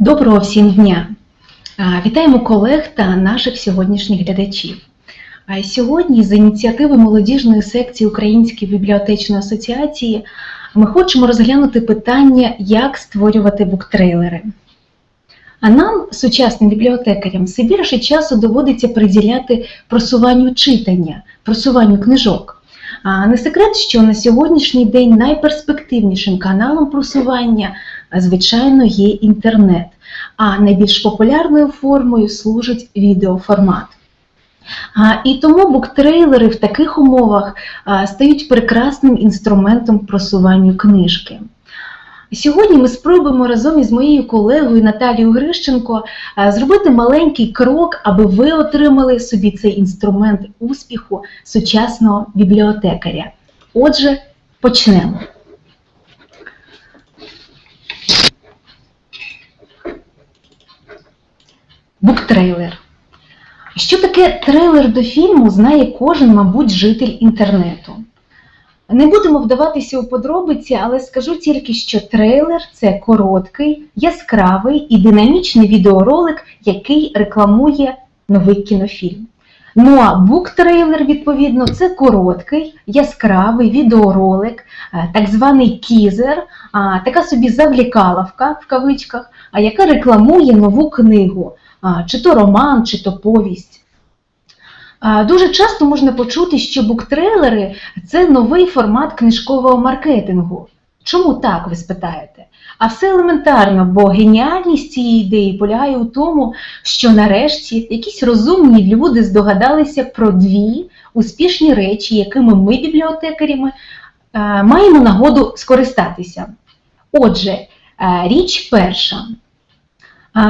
Доброго всім дня! Вітаємо колег та наших сьогоднішніх глядачів. Сьогодні з ініціативи молодіжної секції Української бібліотечної асоціації ми хочемо розглянути питання, як створювати буктрейлери. А нам, сучасним бібліотекарям, все більше часу доводиться приділяти просуванню читання, просуванню книжок. Не секрет, що на сьогоднішній день найперспективнішим каналом просування, звичайно, є інтернет, а найбільш популярною формою служить відеоформат. І тому буктрейлери в таких умовах стають прекрасним інструментом просуванню книжки. Сьогодні ми спробуємо разом із моєю колегою Наталією Грищенко зробити маленький крок, аби ви отримали собі цей інструмент успіху сучасного бібліотекаря. Отже, почнемо. Буктрейлер. Що таке трейлер до фільму, знає кожен, мабуть, житель інтернету. Не будемо вдаватися у подробиці, але скажу тільки, що трейлер це короткий, яскравий і динамічний відеоролик, який рекламує новий кінофільм. Ну а буктрейлер, відповідно, це короткий, яскравий відеоролик, е, так званий тізер, а, така собі завлікаловка в кавичках, яка рекламує нову книгу, чи то роман, чи то повість. Дуже часто можна почути, що буктрейлери це новий формат книжкового маркетингу. Чому так, ви спитаєте? А все елементарно, бо геніальність цієї ідеї полягає у тому, що нарешті якісь розумні люди здогадалися про дві успішні речі, якими ми, бібліотекарями, е, маємо нагоду скористатися. Отже, е, річ перша.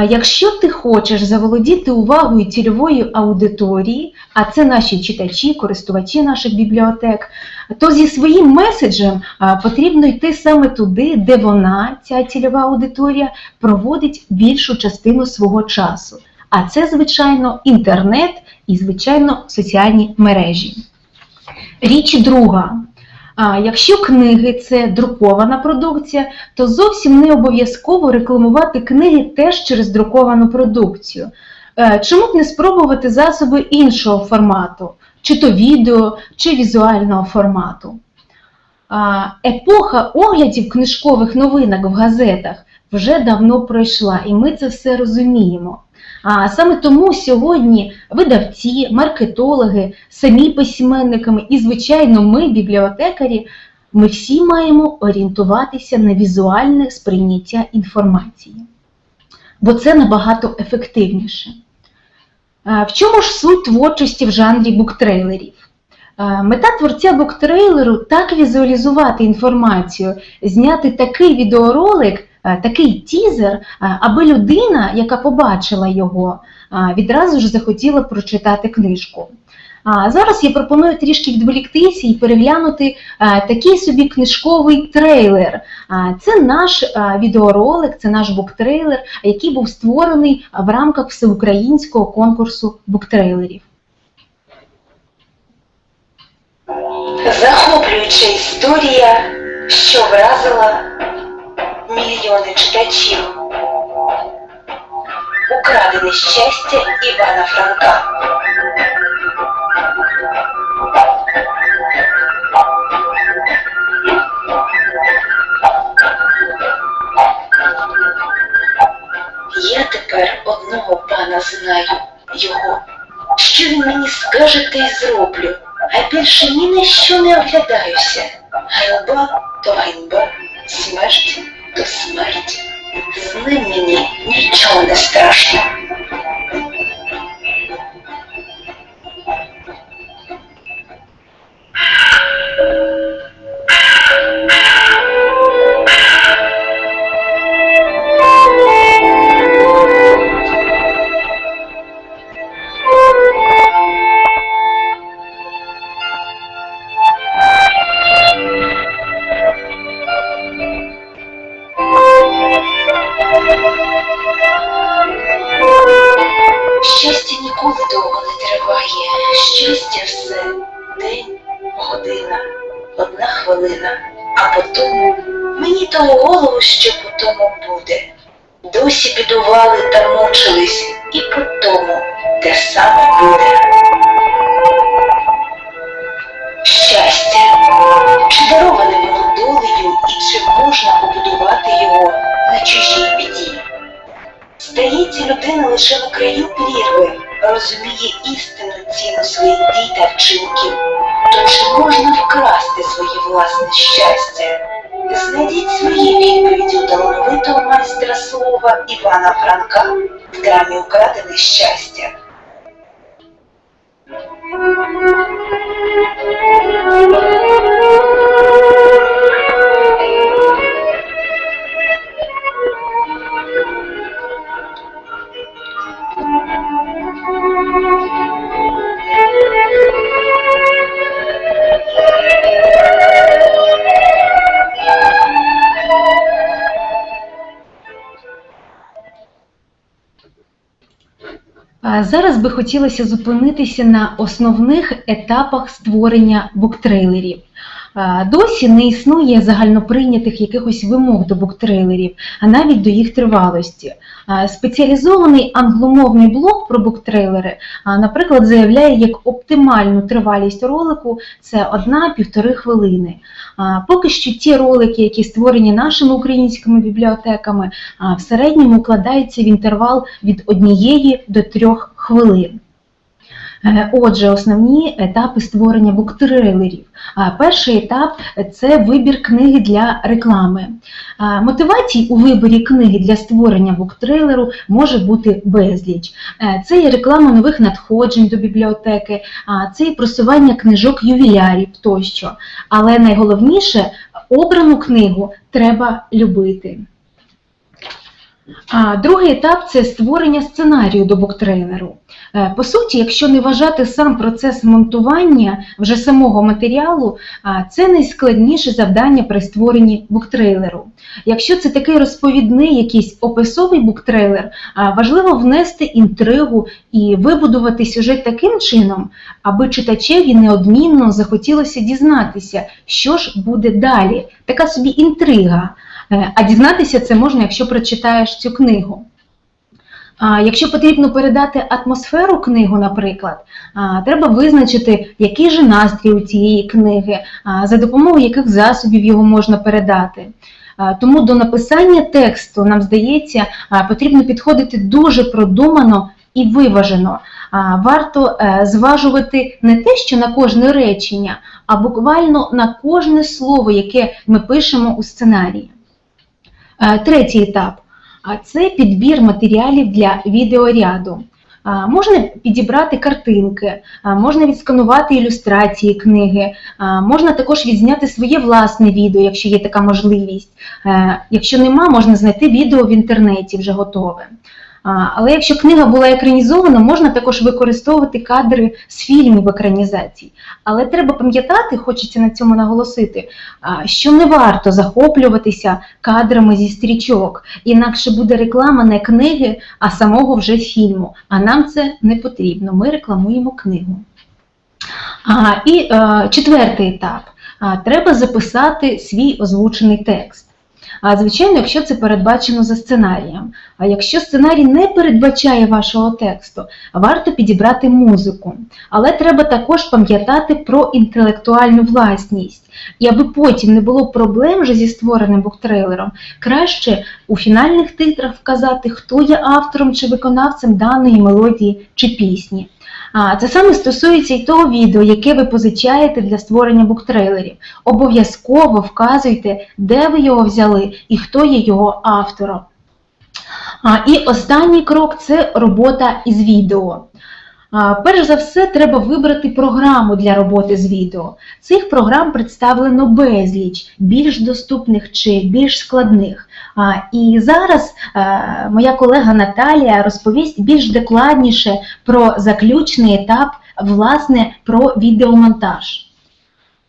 Якщо ти хочеш заволодіти увагою цільової аудиторії, а це наші читачі, користувачі наших бібліотек, то зі своїм меседжем потрібно йти саме туди, де вона, ця цільова аудиторія, проводить більшу частину свого часу. А це, звичайно, інтернет і, звичайно, соціальні мережі. Річ друга. А якщо книги це друкована продукція, то зовсім не обов'язково рекламувати книги теж через друковану продукцію. Е, Чому б не спробувати засоби іншого формату, чи то відео, чи візуального формату? Епоха оглядів книжкових новинок в газетах вже давно пройшла, і ми це все розуміємо. А саме тому сьогодні видавці, маркетологи, самі письменниками і, звичайно, ми, бібліотекарі, ми всі маємо орієнтуватися на візуальне сприйняття інформації, бо це набагато ефективніше. В чому ж суть творчості в жанрі буктрейлерів? Мета творця буктрейлеру так візуалізувати інформацію, зняти такий відеоролик, такий тізер, аби людина, яка побачила його, відразу ж захотіла прочитати книжку. А зараз я пропоную трішки відволіктися і переглянути такий собі книжковий трейлер. Це наш відеоролик, це наш буктрейлер, який був створений в рамках всеукраїнського конкурсу буктрейлерів. Захоплююча історія, що вразила мільйони читачів. Украдене щастя Івана Франка. Я тепер одного пана знаю його. Що він мені скаже, те й зроблю, а більше ні на що не оглядаюся. Ганьба то ганьба, смерть то смерть. З ним мені нічого не страшно. Те саме буде. Щастя, дароване воно долею, і чи можна побудувати його на чужій біді? Здається, людина лише на краю прірви розуміє істинну ціну своїх дій та вчинків. То чи можна вкрасти своє власне щастя? Знайдіть свої відповіді у талановитого майстра слова Івана Франка в драмі Украдене щастя. Thank you. Зараз би хотілося зупинитися на основних етапах створення буктрейлерів. А, Досі не існує загальноприйнятих якихось вимог до буктрейлерів, а навіть до їх тривалості. Спеціалізований англомовний блог про буктрейлери, наприклад, заявляє як оптимальну тривалість ролику це 1-1,5 хвилини. Поки що ті ролики, які створені нашими українськими бібліотеками, в середньому укладаються в інтервал від 1 до 3 хвилин. Е, Отже, основні етапи створення буктрейлерів. Перший етап це вибір книги для реклами. Мотивацій у виборі книги для створення буктрейлеру може бути безліч. Е, Це і реклама нових надходжень до бібліотеки, це і просування книжок ювілярів тощо. Але найголовніше обрану книгу треба любити. А другий етап це створення сценарію до буктрейлеру. Е, По суті, якщо не вважати сам процес монтування вже самого матеріалу, це найскладніше завдання при створенні буктрейлеру. Якщо це такий розповідний якийсь описовий буктрейлер, важливо внести інтригу і вибудувати сюжет таким чином, аби читачеві неодмінно захотілося дізнатися, що ж буде далі. Така собі інтрига. Е, А дізнатися це можна, якщо прочитаєш цю книгу. Якщо потрібно передати атмосферу книгу, наприклад, треба визначити, який же настрій у цієї книги, за допомогою яких засобів його можна передати. Тому до написання тексту, нам здається, потрібно підходити дуже продумано і виважено. Варто е, зважувати не те, що на кожне речення, а буквально на кожне слово, яке ми пишемо у сценарії. Е, Третій етап це підбір матеріалів для відеоряду. Можна підібрати картинки, можна відсканувати ілюстрації книги, можна також відзняти своє власне відео, якщо є така можливість. Е, Якщо нема, можна знайти відео в інтернеті вже готове. Але якщо книга була екранізована, можна також використовувати кадри з фільмів екранізацій. Але треба пам'ятати, хочеться на цьому наголосити, що не варто захоплюватися кадрами зі стрічок, інакше буде реклама не книги, а самого вже фільму. А нам це не потрібно. Ми рекламуємо книгу. І е, четвертий етап. Треба записати свій озвучений текст. А звичайно, якщо це передбачено за сценарієм. А якщо сценарій не передбачає вашого тексту, варто підібрати музику. Але треба також пам'ятати про інтелектуальну власність. І аби потім не було проблем вже зі створеним буктрейлером, краще у фінальних титрах вказати, хто є автором чи виконавцем даної мелодії чи пісні. Це саме стосується і того відео, яке ви позичаєте для створення буктрейлерів. Обов'язково вказуйте, де ви його взяли і хто є його автором. І останній крок це робота із відео. Перш за все, треба вибрати програму для роботи з відео. Цих програм представлено безліч, більш доступних чи більш складних. А, І зараз е, моя колега Наталія розповість більш докладніше про заключний етап, власне, про відеомонтаж.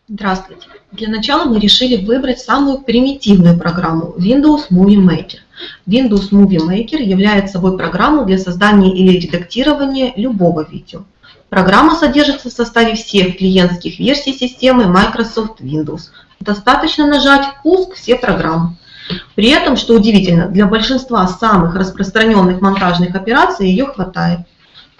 Здравствуйте. Для начала мы решили выбрать самую примитивную программу Windows Movie Maker. Windows Movie Maker является собой программу для создания или редактирования любого видео. Программа содержится в составе всех клиентских версий системы Microsoft Windows. Достаточно нажать «Пуск все программы». При этом, что удивительно, для большинства самых распространенных монтажных операций ее хватает.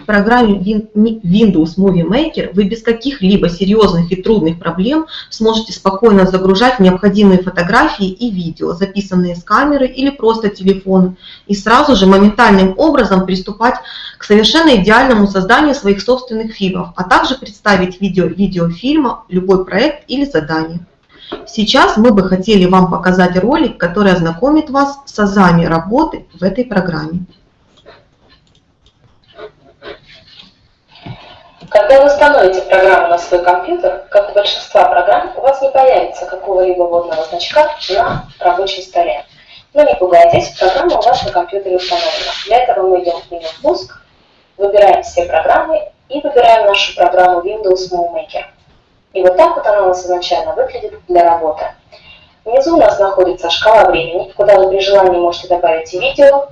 В программе Windows Movie Maker вы без каких-либо серьезных и трудных проблем сможете спокойно загружать необходимые фотографии и видео, записанные с камеры или просто телефона, и сразу же моментальным образом приступать к совершенно идеальному созданию своих собственных фильмов, а также представить видео видеофильма, любой проект или задание. Сейчас мы бы хотели вам показать ролик, который ознакомит вас с азами работы в этой программе. Когда вы установите программу на свой компьютер, как у большинства программ, у вас не появится какого-либо водного значка на рабочем столе. Но не пугайтесь, программа у вас на компьютере установлена. Для этого мы идем в меню «Пуск», выбираем все программы и выбираем нашу программу Windows Movie Maker. И вот так вот нас изначально выглядит для работы. Внизу у нас находится шкала времени, куда вы при желании можете добавить видео,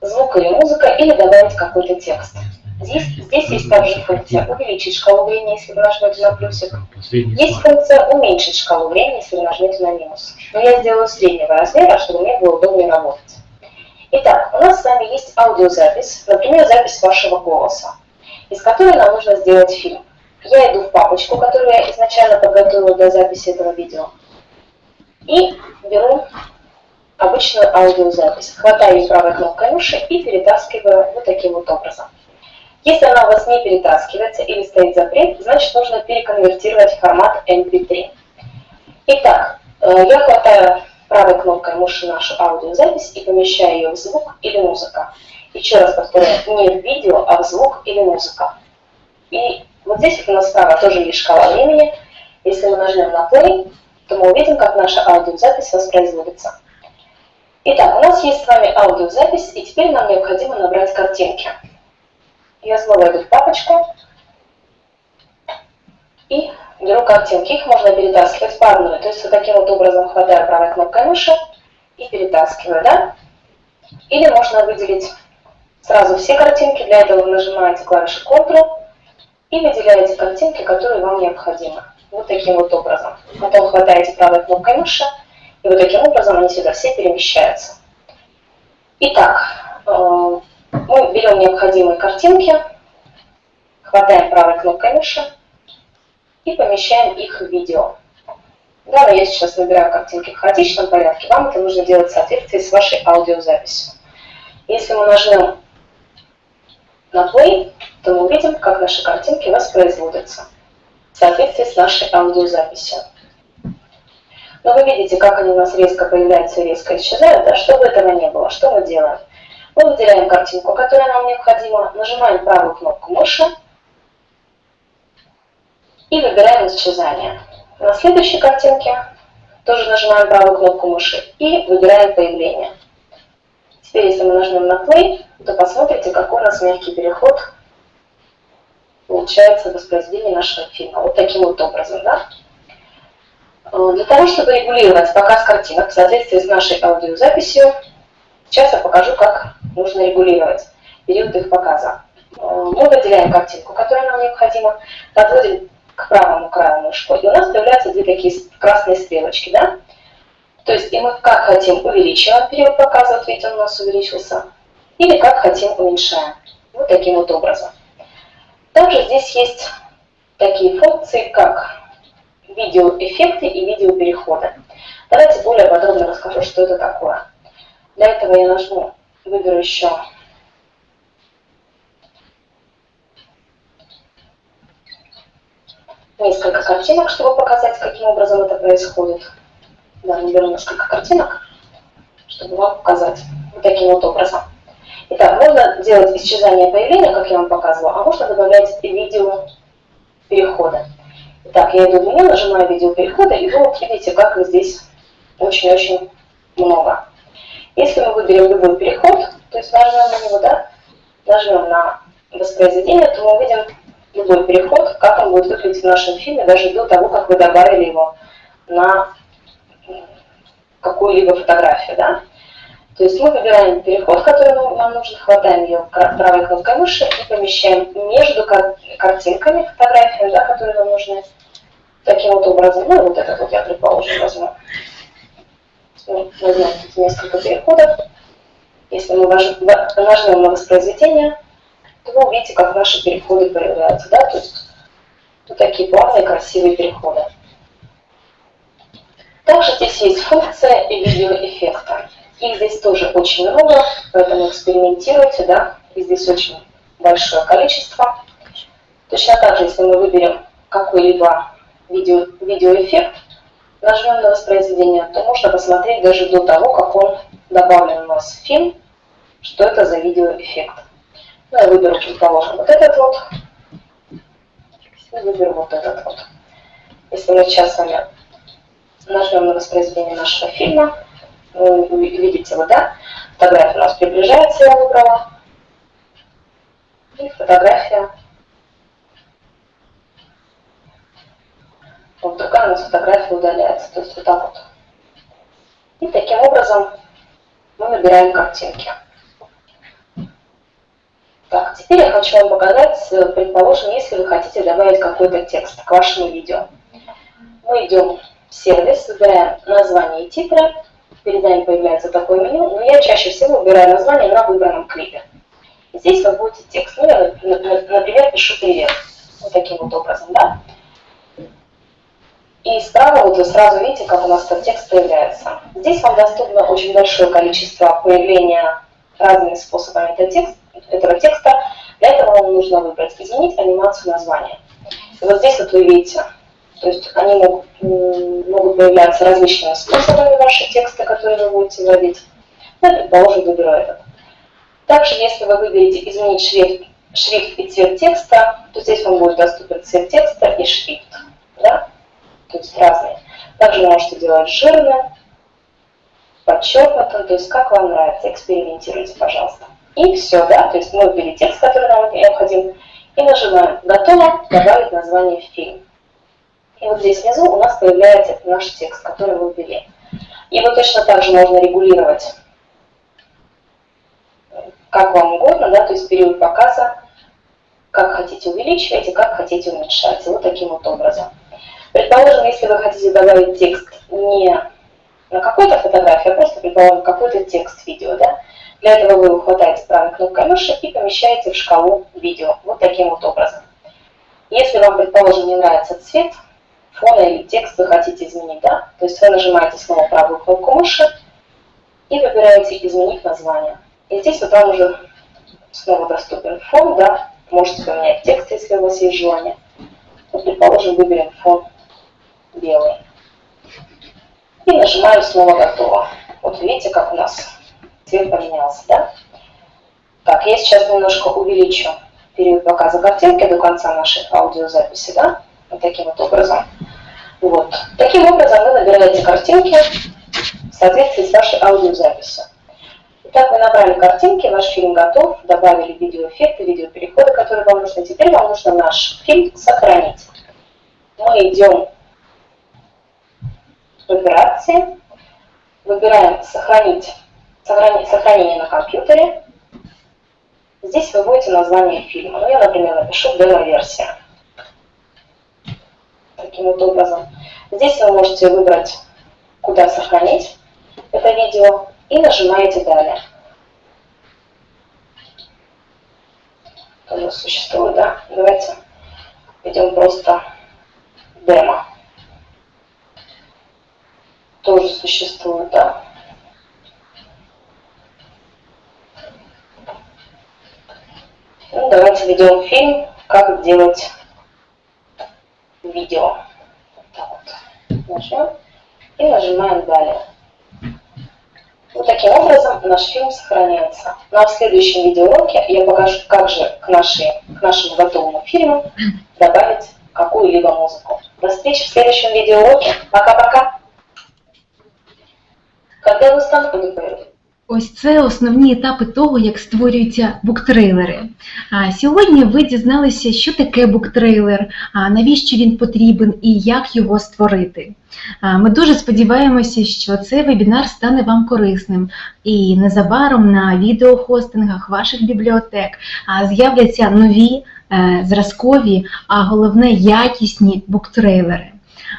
звук или музыка, или добавить какой-то текст. Здесь, здесь есть также функция увеличить шкалу времени, если вы нажмете на плюсик. Есть функция уменьшить шкалу времени, если вы нажмете на минус. Но я сделаю среднего размера, чтобы мне было удобнее работать. Итак, у нас с вами есть аудиозапись, например, запись вашего голоса, из которой нам нужно сделать фильм. Я иду в папочку, которую я изначально подготовила для записи этого видео, и беру обычную аудиозапись, хватаю правой кнопкой мыши и перетаскиваю вот таким вот образом. Если она у вас не перетаскивается или стоит запрет, значит нужно переконвертировать в формат MP3. Итак, э, я хватаю правой кнопкой мыши нашу аудиозапись и помещаю ее в звук или музыка. Еще раз повторяю, не в видео, а в звук или музыка. И вот здесь вот у нас справа тоже есть шкала времени. Если мы нажмем на play, то мы увидим, как наша аудиозапись воспроизводится. Итак, у нас есть с вами аудиозапись, и теперь нам необходимо набрать картинки. Я снова иду в папочку и беру картинки. Их можно перетаскивать парную. То есть вот таким вот образом хватаю правой кнопкой мыши и перетаскиваю, да? Или можно выделить сразу все картинки. Для этого вы нажимаете клавишу Ctrl и выделяете картинки, которые вам необходимы. Вот таким вот образом. Потом хватаете правой кнопкой мыши, и вот таким образом они сюда все перемещаются. Итак, э, мы берем необходимые картинки, хватаем правой кнопкой мыши и помещаем их в видео. Да, но я сейчас выбираю картинки в хаотичном порядке, вам это нужно делать в соответствии с вашей аудиозаписью. Если мы нажмем на play, то мы увидим, как наши картинки воспроизводятся в соответствии с нашей аудиозаписью. Но вы видите, как они у нас резко появляются и резко исчезают, да? чтобы этого не было. Что мы делаем? Мы выделяем картинку, которая нам необходима, нажимаем правую кнопку мыши и выбираем исчезание. На следующей картинке тоже нажимаем правую кнопку мыши и выбираем появление. Теперь, если мы нажмем на play, то посмотрите, какой у нас мягкий переход получается в воспроизведении нашего фильма. Вот таким вот образом, да? Э, Для того, чтобы регулировать показ картинок в соответствии с нашей аудиозаписью, сейчас я покажу, как нужно регулировать период их показа. Э, Мы выделяем картинку, которая нам необходима, подводим к правому краю мышку, и у нас появляются две такие красные стрелочки, да? То есть, и мы как хотим увеличиваем период показа, вот видите, он у нас увеличился, или как хотим уменьшаем. Вот таким вот образом. Также здесь есть такие функции, как видеоэффекты и видеопереходы. Давайте более подробно расскажу, что это такое. Для этого я нажму, выберу еще несколько картинок, чтобы показать, каким образом это происходит. Да, наберу несколько картинок, чтобы вам показать вот таким вот образом. Итак, можно делать исчезание появления, как я вам показывала, а можно добавлять видео перехода. Итак, я иду в меню, нажимаю видео перехода, и вы вот видите, как их здесь очень-очень много. Если мы выберем любой переход, то есть нажмем на него, да, нажмем на воспроизведение, то мы увидим любой переход, как он будет выглядеть в нашем фильме, даже до того, как вы добавили его на какую-либо фотографию, да. То есть мы выбираем переход, который нам нужен, хватаем ее правой кнопкой мыши и помещаем между кар картинками, фотографиями, да, которые нам нужны. Таким вот образом, ну вот этот вот я, предположим, возьму. ну, возьмем несколько переходов. Если мы нажмем на воспроизведение, то вы увидите, как наши переходы появляются, да, то есть вот такие плавные красивые переходы. Также здесь есть функция видеоэффекта. Их здесь тоже очень много, поэтому экспериментируйте, да, их здесь очень большое количество. Точно так же, если мы выберем какой-либо видео, видеоэффект, нажмем на воспроизведение, то можно посмотреть даже до того, как он добавлен у нас в фильм, что это за видеоэффект. Ну, я выберу, предположим, вот этот вот, и выберу вот этот вот. Если мы сейчас с вами нажмем на воспроизведение нашего фильма, видите, вот, да, фотография у нас приближается, я выбрала, и фотография вот другая у нас фотография удаляется, то есть вот так вот. И таким образом мы набираем картинки. Так, теперь я хочу вам показать, э, предположим, если вы хотите добавить какой-то текст к вашему видео. Мы идем в сервис, выбираем название и титры, перед нами появляется такое меню, но я чаще всего выбираю название на выбранном клипе. Здесь вы будете текст. Ну, я, на- на- например, пишу «Привет». Вот таким вот образом, да? И справа вот вы сразу видите, как у нас этот текст появляется. Здесь вам доступно очень большое количество появления разными способами этого текста. Этого текста. Для этого вам нужно выбрать «Изменить анимацию названия». И вот здесь вот вы видите, то есть они могут, могут появляться различными способами, ваши тексты, которые вы будете вводить. Ну, предположим, выберу этот. Также, если вы выберете «Изменить шрифт, шрифт и цвет текста», то здесь вам будет доступен цвет текста и шрифт. Да? то есть разные. Также можете делать жирно, подчеркнуто, то есть как вам нравится, экспериментируйте, пожалуйста. И все, да, то есть мы ввели текст, который нам необходим, и нажимаем «Готово», добавить название в фильм. И вот здесь внизу у нас появляется наш текст, который мы ввели. Его точно так же можно регулировать как вам угодно, да, то есть период показа, как хотите увеличивать и как хотите уменьшать. Вот таким вот образом. Предположим, если вы хотите добавить текст не на какой-то фотографии, а просто, предположим, какой-то текст видео, да, для этого вы хватаете правой кнопкой мыши и помещаете в шкалу видео, вот таким вот образом. Если вам, предположим, не нравится цвет фона или текст вы хотите изменить, да, то есть вы нажимаете снова правую кнопку мыши и выбираете «Изменить название». И здесь вот вам уже снова доступен фон, да, можете поменять текст, если у вас есть желание. Вот, предположим, выберем фон белый. И нажимаем снова «Готово». Вот видите, как у нас цвет поменялся, да? Так, я сейчас немножко увеличу период показа картинки до конца нашей аудиозаписи, да? Вот таким вот образом. Вот. Таким образом вы набираете картинки в соответствии с вашей аудиозаписью. Итак, вы набрали картинки, ваш фильм готов, добавили видеоэффекты, видеопереходы, которые вам нужны. Теперь вам нужно наш фильм сохранить. Мы идем в операции, выбираем сохранить, сохранить сохранение на компьютере. Здесь вы вводите название фильма. Ну, я, например, напишу демо-версия. Таким вот образом. Здесь вы можете выбрать, куда сохранить это видео, и нажимаете «Далее». Тоже существует, да? Давайте идем просто демо. Тоже существует, да? Ну, давайте ведем фильм «Как делать видео». Нажмем и нажимаем «Далее». Вот таким образом наш фильм сохраняется. Ну а в следующем видеоуроке я покажу, как же к, нашей, к нашему готовому фильму добавить какую-либо музыку. До встречи в следующем видеоуроке. Пока-пока. Когда вы стан ПДПР? Ось це основні етапи того, як створюються буктрейлери. А сьогодні ви дізналися, що таке буктрейлер, навіщо він потрібен і як його створити. Ми дуже сподіваємося, що цей вебінар стане вам корисним, і незабаром на відеохостингах ваших бібліотек з'являться нові е, зразкові, а головне якісні буктрейлери.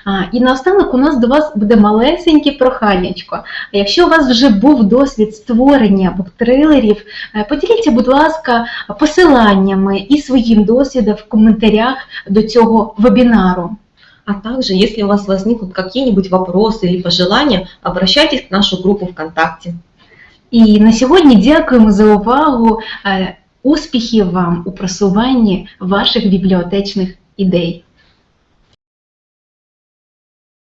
А, І наостанок у нас до вас буде малесеньке проханнячко. Якщо у вас вже був досвід створення буктрейлерів, е, поділіться, будь ласка, посиланнями і своїм досвідом в коментарях до цього вебінару. А также, если у вас возникнут какие-нибудь вопросы или пожелания, обращайтесь в нашу группу ВКонтакте. І на сьогодні дякуємо за увагу. Е, Успіхів вам у просуванні ваших бібліотечних ідей.